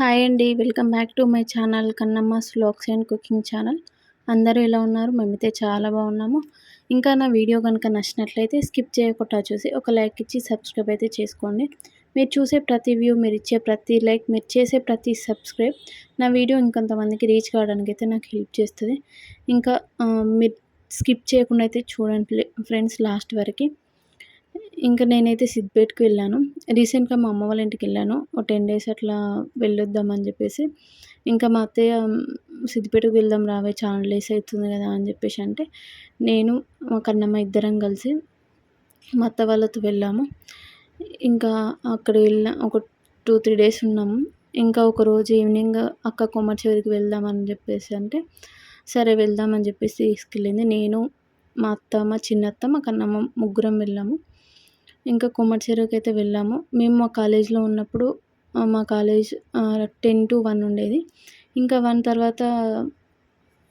Hi అండి. Welcome back to my channel Kannamma slokas and cooking channel. అందరూ ఎలా ఉన్నారు? మేమైతే చాలా బాగున్నాము. ఇంకా నా వీడియో కనుక నచ్చినట్లయితే స్కిప్ చేయకుండా చూసి ఒక లైక్ ఇచ్చి సబ్స్క్రైబ్ అయితే చేసుకోండి. మీరు చూసే ప్రతి వ్యూ మీరు ఇచ్చే ప్రతి లైక్ మీరు చేసే ప్రతి సబ్స్క్రైబ్ నా వీడియో ఇంకొంతమందికి రీచ్ కావడానికి అయితే నాకు హెల్ప్ చేస్తుంది. ఇంకా మీరు స్కిప్ చేయకుండా అయితే చూడండి ఫ్రెండ్స్ లాస్ట్ వరకు. ఇంకా నేనైతే సిద్దిపేటకి వెళ్ళాను. రీసెంట్గా మా అమ్మ వాళ్ళ ఇంటికి వెళ్ళాను. ఒక టెన్ డేస్ అట్లా వెళ్ళొద్దామని చెప్పేసి. ఇంకా మా అత్తయ్య సిద్దిపేటకు వెళ్దాం రావే చాలా డేస్ అవుతుంది కదా అని చెప్పేసి అంటే నేను మా కన్నమ్మ ఇద్దరం కలిసి మా అత్త వాళ్ళతో వెళ్ళాము. ఇంకా అక్కడ వెళ్ళిన ఒక టూ త్రీ డేస్ ఉన్నాము. ఇంకా ఒక రోజు ఈవినింగ్ అక్క కొమ్మరి చెరువుకి వెళ్దామని చెప్పేసి అంటే సరే వెళ్దామని చెప్పేసి తీసుకెళ్ళింది. నేను మా అత్త మా చిన్నత్త మా కన్నమ్మ ముగ్గురం వెళ్ళాము. ఇంకా కొమ్మటి చెరువుకి అయితే వెళ్ళాము. మేము మా కాలేజ్లో ఉన్నప్పుడు మా కాలేజ్ టెన్ టు వన్ ఉండేది. ఇంకా వన్ తర్వాత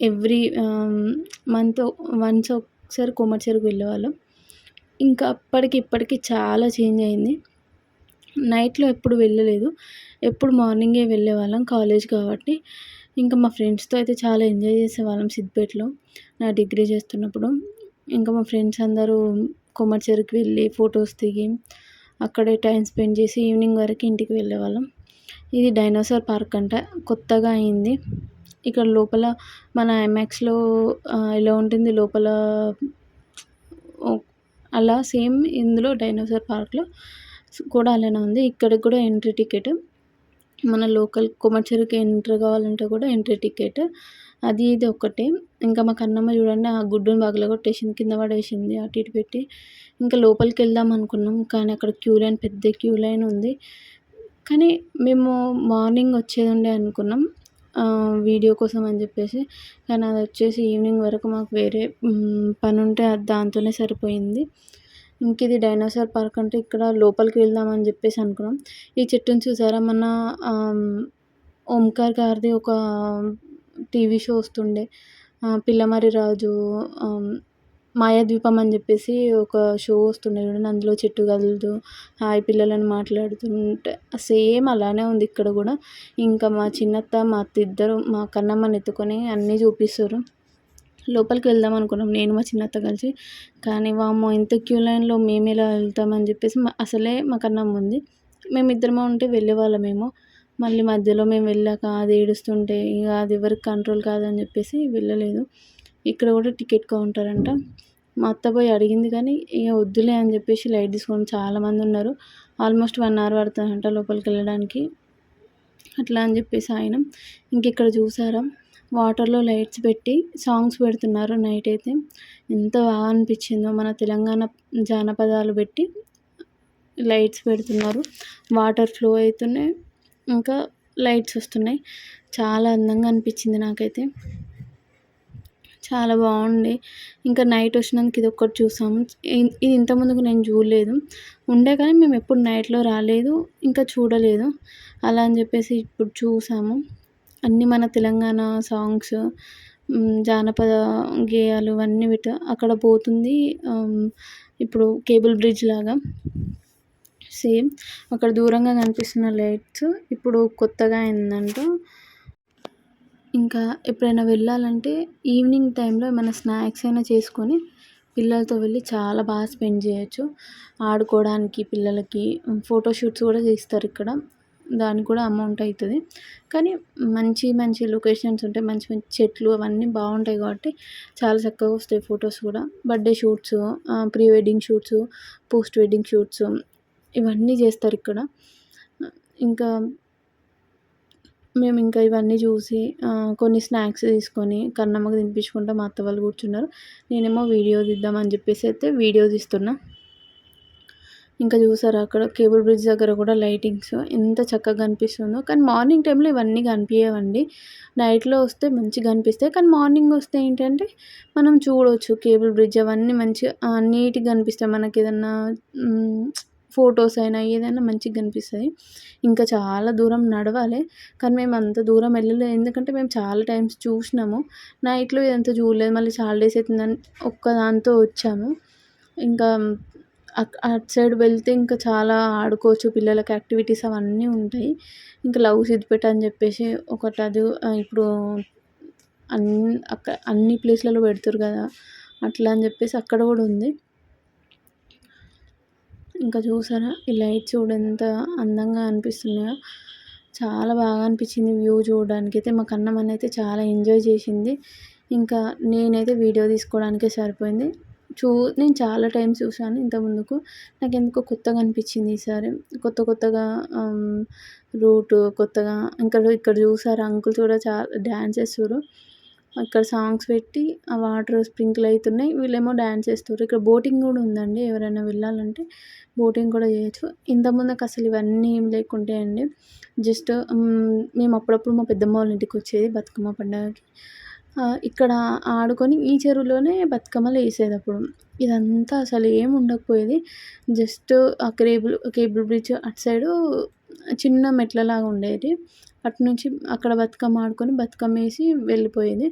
ఎవ్రీ మంత్ వన్స్ ఒకసారి కొమ్మటి చెరువుకి వెళ్ళేవాళ్ళం. ఇంకా అప్పటికి ఇప్పటికి చాలా చేంజ్ అయింది. నైట్లో ఎప్పుడు వెళ్ళలేదు. ఎప్పుడు మార్నింగే వెళ్ళేవాళ్ళం కాలేజ్ కాబట్టి. ఇంకా మా ఫ్రెండ్స్తో అయితే చాలా ఎంజాయ్ చేసేవాళ్ళం సిద్దిపేటలో. నా డిగ్రీ చేస్తున్నప్పుడు. ఇంకా మా ఫ్రెండ్స్ అందరూ కొమ్మరి చెరుకు వెళ్ళి ఫొటోస్ దిగి అక్కడే టైం స్పెండ్ చేసి ఈవినింగ్ వరకు ఇంటికి వెళ్ళేవాళ్ళం. ఇది డైనోసార్ పార్క్ అంట. కొత్తగా అయింది. ఇక్కడ లోపల మన ఐమాక్స్లో ఎలా ఉంటుంది లోపల? అలా సేమ్ ఇందులో డైనోసార్ పార్క్లో కూడా అలానే ఉంది. ఇక్కడికి కూడా ఎంట్రీ టికెట్. మన లోకల్ కొమ్మచెరువుకి ఎంటర్ కావాలంటే కూడా ఎంట్రీ టికెట్. అది ఇది ఒక్కటే. ఇంకా మా కన్నమ్మ చూడండి ఆ గుడ్డును పగలగొట్టేసింది కింద పడేసింది అటు ఇటు పెట్టి. ఇంకా లోపలికి వెళ్దాం అనుకున్నాం కానీ అక్కడ క్యూ లైన్ పెద్ద క్యూ లైన్ ఉంది. కానీ మేము మార్నింగ్ వచ్చేది ఉండే అనుకున్నాం వీడియో కోసం అని చెప్పేసి. కానీ అది వచ్చేసి ఈవినింగ్ వరకు మాకు వేరే పని ఉంటే దాంతోనే సరిపోయింది. ఇంక ఇది డైనోసార్ పార్క్ అంటే ఇక్కడ లోపలికి వెళ్దామని చెప్పేసి అనుకున్నాం. ఈ చెట్టును చూసారా? మన ఓంకార్ గారిది ఒక టీవీ షో వస్తుండే. పిల్లమర్రి రాజు మాయాద్వీపం అని చెప్పేసి ఒక షో వస్తుండే చూడండి. అందులో చెట్టు కదులుతూ హాయ్ పిల్లలని మాట్లాడుతుంటే సేమ్ అలానే ఉంది ఇక్కడ కూడా. ఇంకా మా చిన్నత్త మా అత్త ఇద్దరు మా కన్నమ్మని ఎత్తుకొని అన్నీ చూపిస్తారు. లోపలికి వెళ్దాం అనుకున్నాం. నేను మా చిన్నత్త కలిసి. కానీ వామ్మో ఇంత క్యూ లైన్లో మేము ఎలా వెళ్తామని చెప్పేసి అసలే మా కన్నమ్మ ఉంది. మేమిద్దరమే ఉంటే వెళ్ళేవాళ్ళమేమో. మళ్ళీ మధ్యలో మేము వెళ్ళాక అది ఏడుస్తుంటే ఇక అది ఎవరికి కంట్రోల్ కాదని చెప్పేసి వెళ్ళలేదు. ఇక్కడ కూడా టికెట్ కౌంటర్ అంట. మా అత్త పోయి అడిగింది కానీ ఇక వద్దులే అని చెప్పేసి లైట్ తీసుకొని చాలామంది ఉన్నారు. ఆల్మోస్ట్ వన్ అవర్ పడుతుందంట లోపలికి వెళ్ళడానికి. అట్లా అని చెప్పేసి ఆయన ఇంకెక్కడ చూసారా? వాటర్లో లైట్స్ పెట్టి సాంగ్స్ పెడుతున్నారు నైట్ అయితే. ఎంత బాగా అనిపించిందో మన తెలంగాణ జానపదాలు పెట్టి లైట్స్ పెడుతున్నారు. వాటర్ ఫ్లో అవుతున్నాయి ఇంకా లైట్స్ వస్తున్నాయి. చాలా అందంగా అనిపించింది నాకైతే. చాలా బాగుంది. ఇంకా నైట్ వచ్చినందుకు ఇది ఒక్కటి చూసాము. ఇది ఇంతకుముందుకు నేను చూడలేదు. ఉండే కానీ మేము ఎప్పుడు నైట్లో రాలేదు. ఇంకా చూడలేదు. అలా అని చెప్పేసి ఇప్పుడు చూసాము. అన్నీ మన తెలంగాణ సాంగ్స్ జానపద గేయాలు అన్నీ విట అక్కడ పోతుంది. ఇప్పుడు కేబుల్ బ్రిడ్జ్ లాగా. సేమ్. అక్కడ దూరంగా కనిపిస్తున్న లైట్స్ ఇప్పుడు కొత్తగా అయిందంట. ఇంకా ఎప్పుడైనా వెళ్ళాలంటే ఈవినింగ్ టైంలో ఏమైనా స్నాక్స్ అయినా చేసుకొని పిల్లలతో వెళ్ళి చాలా బాగా స్పెండ్ చేయొచ్చు. ఆడుకోవడానికి పిల్లలకి ఫోటోషూట్స్ కూడా తీస్తారు ఇక్కడ. దానికి కూడా అమౌంట్ అవుతుంది. కానీ మంచి మంచి లొకేషన్స్ ఉంటాయి మంచి మంచి చెట్లు అవన్నీ బాగుంటాయి కాబట్టి చాలా చక్కగా వస్తాయి ఫొటోస్ కూడా. Birthday shoots pre wedding shoots post wedding shoots ఇవన్నీ చేస్తారు ఇక్కడ. ఇంకా మేము ఇంకా ఇవన్నీ చూసి కొన్ని స్నాక్స్ తీసుకొని కన్నమ్మకు తినిపించుకుంటా మా అత్త వాళ్ళు కూర్చున్నారు. నేనేమో వీడియో తీద్దామని చెప్పేసి అయితే వీడియో తీస్తున్నా. ఇంకా చూసారు అక్కడ కేబుల్ బ్రిడ్జ్ దగ్గర కూడా లైటింగ్స్ ఎంత చక్కగా కనిపిస్తుందో. కానీ మార్నింగ్ టైంలో ఇవన్నీ కనిపించేవండి నైట్లో వస్తే మంచిగా కనిపిస్తాయి. కానీ మార్నింగ్ వస్తే ఏంటంటే మనం చూడవచ్చు కేబుల్ బ్రిడ్జ్ అవన్నీ మంచిగా నీట్గా కనిపిస్తాయి. మనకి ఏదన్నా ఫొటోస్ అయినా ఏదైనా మంచిగా కనిపిస్తుంది. ఇంకా చాలా దూరం నడవాలి. కానీ మేము అంత దూరం వెళ్ళలేదు. ఎందుకంటే మేము చాలా టైమ్స్ చూసినాము. నైట్లో ఇదంతా చూడలేదు. మళ్ళీ చాలా డేస్ అవుతుందని ఒక్కదాంతో వచ్చాము. ఇంకా అక్ అటు సైడ్ వెళ్తే ఇంకా చాలా ఆడుకోవచ్చు. పిల్లలకి యాక్టివిటీస్ అవన్నీ ఉంటాయి. ఇంకా లవ్ సిద్దిపేట అని చెప్పేసి ఒకటి అది ఇప్పుడు అన్ని అక్క అన్ని ప్లేస్లలో పెడతారు కదా. అట్లా అని చెప్పేసి అక్కడ కూడా ఉంది. ఇంకా చూసారా? ఈ లైట్ చూడంత అందంగా అనిపిస్తున్నాయో చాలా బాగా అనిపించింది వ్యూ చూడడానికి. అయితే మా కన్నమ్మ అయితే చాలా ఎంజాయ్ చేసింది. ఇంకా నేనైతే వీడియో తీసుకోవడానికే సరిపోయింది. చూ నేను చాలా టైమ్స్ చూసాను ఇంతకుముందుకు. నాకు ఎందుకో కొత్తగా అనిపించింది ఈసారి. కొత్త కొత్తగా రూట్ కొత్తగా ఇంకా ఇక్కడ చూసారా? అంకుల్ కూడా చాలా డ్యాన్స్ చేస్తారు అక్కడ సాంగ్స్ పెట్టి ఆ వాటర్ స్ప్రింకిల్ అవుతున్నాయి. వీళ్ళేమో డ్యాన్స్ చేస్తారు. ఇక్కడ బోటింగ్ కూడా ఉందండి. ఎవరైనా వెళ్ళాలంటే బోటింగ్ కూడా చేయొచ్చు. ఇంతకుముందుకు అసలు ఇవన్నీ ఏం లేకుంటే అండి జస్ట్ మేము అప్పుడప్పుడు మా పెద్దమ్మ వాళ్ళ ఇంటికి వచ్చేది బతుకమ్మ పండగకి. ఇక్కడ ఆడుకొని ఈ చెరువులోనే బతుకమ్మలు వేసేది అప్పుడు ఇదంతా అసలు ఏం ఉండకపోయేది. జస్ట్ ఆ కేబుల్ కేబుల్ బ్రిడ్జ్ అటు సైడు చిన్న మెట్లలాగా ఉండేది. అటు నుంచి అక్కడ బతుకమ్మ ఆడుకొని బతుకమ్మ వేసి వెళ్ళిపోయేది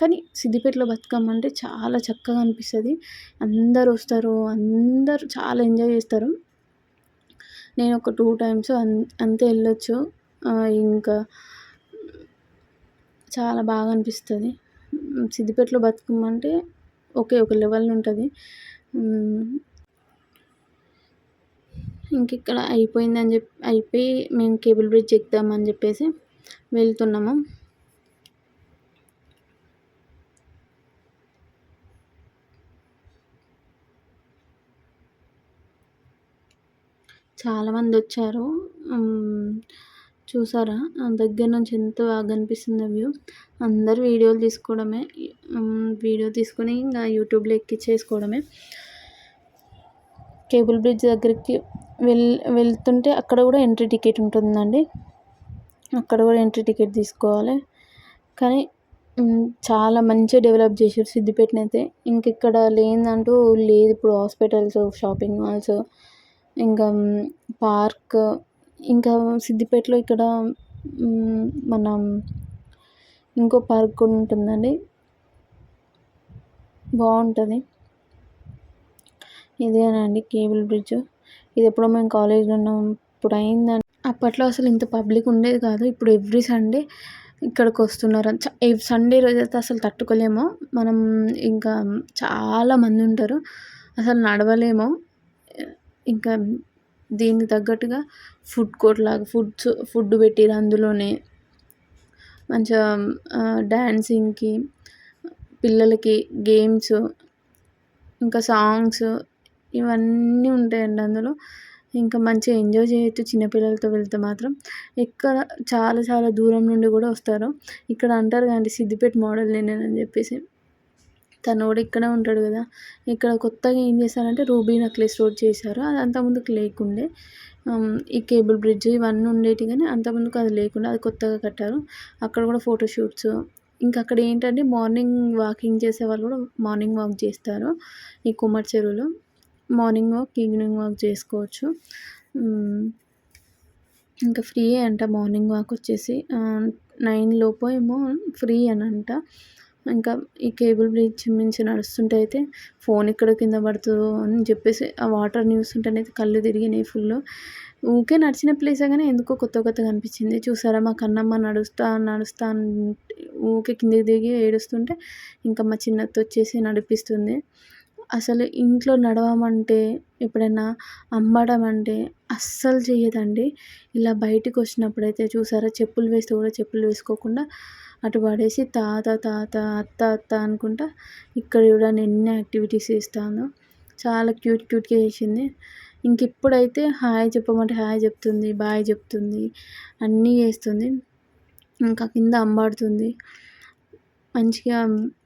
కానీ సిద్దిపేటలో బతుకమ్మ అంటే చాలా చక్కగా అనిపిస్తుంది. అందరు వస్తారు అందరు చాలా ఎంజాయ్ చేస్తారు. నేను ఒక టూ టైమ్స్ అంతే వెళ్ళొచ్చు. ఇంకా చాలా బాగా అనిపిస్తుంది. సిద్దిపేటలో బతుకమ్మ అంటే ఒకే ఒక లెవెల్ ఉంటుంది. ఇంక ఇక్కడ అయిపోయిందని చెప్పి అయిపోయి మేము కేబుల్ బ్రిడ్జ్ ఎక్కుదామని చెప్పేసి వెళ్తున్నాము. చాలామంది వచ్చారు చూసారా? దగ్గర నుంచి ఎంత బాగా కనిపిస్తుంది వ్యూ. అందరు వీడియోలు తీసుకోవడమే. వీడియో తీసుకొని ఇంకా యూట్యూబ్లో ఎక్కించేసుకోవడమే కేబుల్ బ్రిడ్జ్ దగ్గరికి వెళ్ వెళ్తుంటే అక్కడ కూడా ఎంట్రీ టికెట్ ఉంటుందండి. అక్కడ కూడా ఎంట్రీ టికెట్ తీసుకోవాలి. కానీ చాలా మంచిగా డెవలప్ చేసారు సిద్దిపేటని అయితే. ఇంక ఇక్కడ లేదంటూ లేదు. ఇప్పుడు హాస్పిటల్స్ షాపింగ్ మాల్స్ ఇంకా పార్క్ ఇంకా సిద్దిపేటలో ఇక్కడ మనం ఇంకో పార్క్ కూడా ఉంటుందండి. బాగుంటుంది. ఇదేనండి కేబుల్ బ్రిడ్జ్. ఇది ఎప్పుడో మేము కాలేజ్లో ఉన్నప్పుడు అయిందండి అప్పట్లో అసలు ఇంత పబ్లిక్ ఉండేది కాదు. ఇప్పుడు ఎవ్రీ సండే ఇక్కడికి వస్తున్నారు. సండే రోజు అయితే అసలు తట్టుకోలేము. మనం ఇంకా చాలా మంది ఉంటారు. అసలు నడవలేము. ఇంకా దీనికి తగ్గట్టుగా ఫుడ్ కోర్ట్ లాగా ఫుడ్స్ ఫుడ్ పెట్టిర్రు అందులోనే. మంచిగా డ్యాన్సింగ్కి పిల్లలకి గేమ్స్ ఇంకా సాంగ్స్ ఇవన్నీ ఉంటాయండి అందులో. ఇంకా మంచిగా ఎంజాయ్ చేయొచ్చు చిన్నపిల్లలతో వెళ్తే మాత్రం. ఎక్కడ చాలా చాలా దూరం నుండి కూడా వస్తారు. ఇక్కడ అంటారు కదండి సిద్దిపేట మోడల్ నేనేనని చెప్పేసి. తను కూడా ఇక్కడే ఉంటాడు కదా. ఇక్కడ కొత్తగా ఏం చేశారంటే రూబీ నక్లెస్ రోడ్ చేశారు. అది అంతకుముందుకు లేకుండే. ఈ కేబుల్ బ్రిడ్జ్ ఇవన్నీ ఉండేవి కానీ అంతకుముందుకు అది లేకుండా అది కొత్తగా కట్టారు. అక్కడ కూడా ఫోటోషూట్స్ ఇంకా అక్కడ ఏంటంటే మార్నింగ్ వాకింగ్ చేసే వాళ్ళు కూడా మార్నింగ్ వాక్ చేస్తారు. ఈ కుమ్మరి చెరువులో. మార్నింగ్ వాక్ ఈవినింగ్ వాక్ చేసుకోవచ్చు. ఇంకా ఫ్రీ అంట మార్నింగ్ వాక్ వచ్చేసి. నైన్ లోపు ఏమో ఫ్రీ అని అంట. ఇంకా ఈ కేబుల్ బ్రిడ్జ్ మించి నడుస్తుంటే అయితే ఫోన్ ఇక్కడ కింద పడుతుందో అని చెప్పేసి ఆ వాటర్ చూస్తుంటేనైతే కళ్ళు తిరిగినాయి ఫుల్. ఊకే నడిచిన ప్లేసే కానీ ఎందుకో కొత్త కొత్తగా అనిపించింది. చూసారా మా కన్నమ్మ నడుస్తా నడుస్తా ఊకే కిందికి దిగి ఏడుస్తుంటే ఇంకా మా చిన్నతో వచ్చేసి నడిపిస్తుంది. అసలు ఇంట్లో నడవమంటే ఎప్పుడైనా అమ్మడం అంటే అస్సలు చేయదండి ఇలా బయటికి వచ్చినప్పుడైతే చూసారా చెప్పులు వేస్తే కూడా చెప్పులు వేసుకోకుండా అటు పడేసి తాత తాత అత్త అత్త అనుకుంటా ఇక్కడ చూడండి ఎన్ని యాక్టివిటీస్ చేస్తాను. చాలా క్యూట్ క్యూట్గా చేసింది. ఇంక ఇప్పుడైతే హాయ్ చెప్పమంటే హాయ్ చెప్తుంది బాయ్ చెప్తుంది అన్నీ చేస్తుంది. ఇంకా కింద అంబాడుతుంది. మంచిగా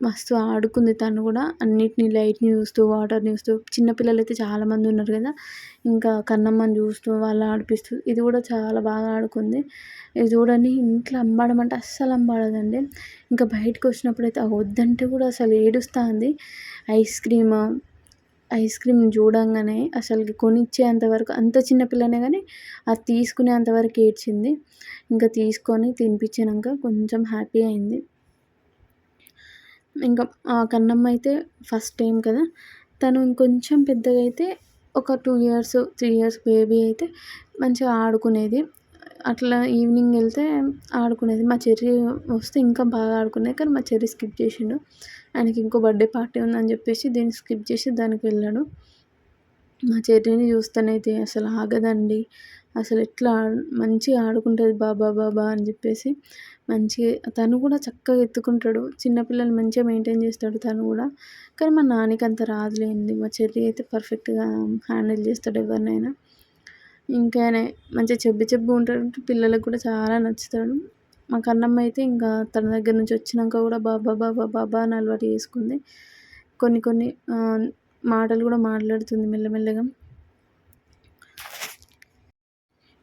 మస్తు ఆడుకుంది తను కూడా. అన్నిటిని లైట్ని చూస్తూ వాటర్ని చూస్తూ. చిన్నపిల్లలు అయితే చాలామంది ఉన్నారు కదా. ఇంకా కన్నమ్మని చూస్తూ వాళ్ళు ఆడిపిస్తూ. ఇది కూడా చాలా బాగా ఆడుకుంది. ఇది చూడండి ఇంట్లో అమ్మడం అంటే అస్సలు అంబాడదండి ఇంకా బయటకు వచ్చినప్పుడు అయితే వద్దంటే కూడా అసలు ఏడుస్తుంది. ఐస్ క్రీమ్ ఐస్ క్రీమ్ చూడంగానే అసలు కొనిచ్చేంత వరకు అంత చిన్న పిల్లనే కానీ అది తీసుకునేంత వరకు ఏడ్చింది. ఇంకా తీసుకొని తినిపించినాక కొంచెం హ్యాపీ అయింది. ఇంకా కన్నమ్మ అయితే ఫస్ట్ టైం కదా. తను ఇంకొంచెం పెద్దగా అయితే ఒక two years three years baby అయితే మంచిగా ఆడుకునేది. అట్లా ఈవినింగ్ వెళ్తే ఆడుకునేది. మా చెర్రీ వస్తే ఇంకా బాగా ఆడుకునేది. కానీ మా చెర్రీ స్కిప్ చేసిండు. ఆయనకి ఇంకో బర్త్డే పార్టీ ఉందని చెప్పేసి దీన్ని స్కిప్ చేసి దానికి వెళ్ళాడు. మా చెర్రీని చూస్తేనైతే అసలు ఆగదండి. అసలు ఎట్లా మంచిగా ఆడుకుంటుంది బాబా బాబా అని చెప్పేసి మంచిగా తను కూడా చక్కగా ఎత్తుకుంటాడు. చిన్నపిల్లలు మంచిగా మెయింటైన్ చేస్తాడు తను కూడా. కానీ మా నాన్నకి అంత రాదులేండి. మా చెర్రీ అయితే పర్ఫెక్ట్గా హ్యాండిల్ చేస్తాడు ఎవరినైనా. ఇంకా ఆయన మంచిగా చెబ్బి చెబ్బి ఉంటాడు. పిల్లలకు కూడా చాలా నచ్చుతాడు. మా కన్నమ్మ అయితే ఇంకా తన దగ్గర నుంచి వచ్చినాక కూడా బాబా బాబా బాబా అని అలవాటు చేసుకుంది. కొన్ని కొన్ని మాటలు కూడా మాట్లాడుతుంది మెల్లమెల్లగా.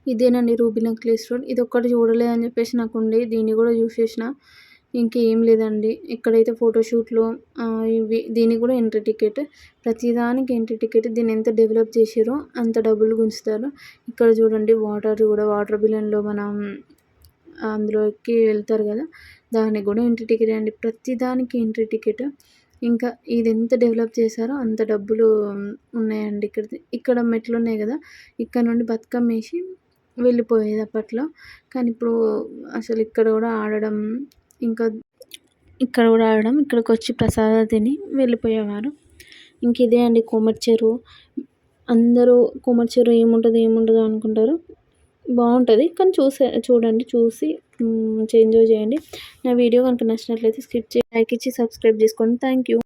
ఇదేనండి రూబీ నెక్లెస్ రోడ్. ఇది ఒక్కటి చూడలేదని చెప్పేసి నాకు ఉండే దీన్ని కూడా చూసేసిన ఇంకేం లేదండి. ఇక్కడైతే ఫోటోషూట్లో ఇవి దీనికి కూడా ఎంట్రీ టికెట్ ప్రతిదానికి ఎంట్రీ టికెట్ దీన్ని ఎంత డెవలప్ చేసారో అంత డబ్బులు గుంచుతారు ఇక్కడ చూడండి వాటర్ కూడా వాటర్ బిలన్లో మనం అందులోకి వెళ్తారు కదా. దానికి కూడా ఎంట్రీ టికెట్ అండి. ప్రతిదానికి ఎంట్రీ టికెట్ ఇంకా ఇది ఎంత డెవలప్ చేశారో అంత డబ్బులు ఉన్నాయండి ఇక్కడ. ఇక్కడ మెట్లు ఉన్నాయి కదా ఇక్కడ నుండి బతుకమ్మ వేసి వెళ్ళిపోయేది అప్పట్లో. కానీ ఇప్పుడు అసలు ఇక్కడ కూడా ఆడడం ఇంకా ఇక్కడ కూడా ఆడడం ఇక్కడికి వచ్చి ప్రసాదాలు తిని వెళ్ళిపోయేవారు. ఇంక ఇదే అండి కోమటి చెరువు. అందరూ కోమటి చెరువు ఏముంటుంది ఏముంటుందో అనుకుంటారు. బాగుంటుంది. కానీ చూసే చూడండి చూసి ఎంజాయ్ చేయండి. నా వీడియో కనుక నచ్చినట్లయితే స్కిప్ చేసి లైక్ ఇచ్చి సబ్స్క్రైబ్ చేసుకోండి. Thank you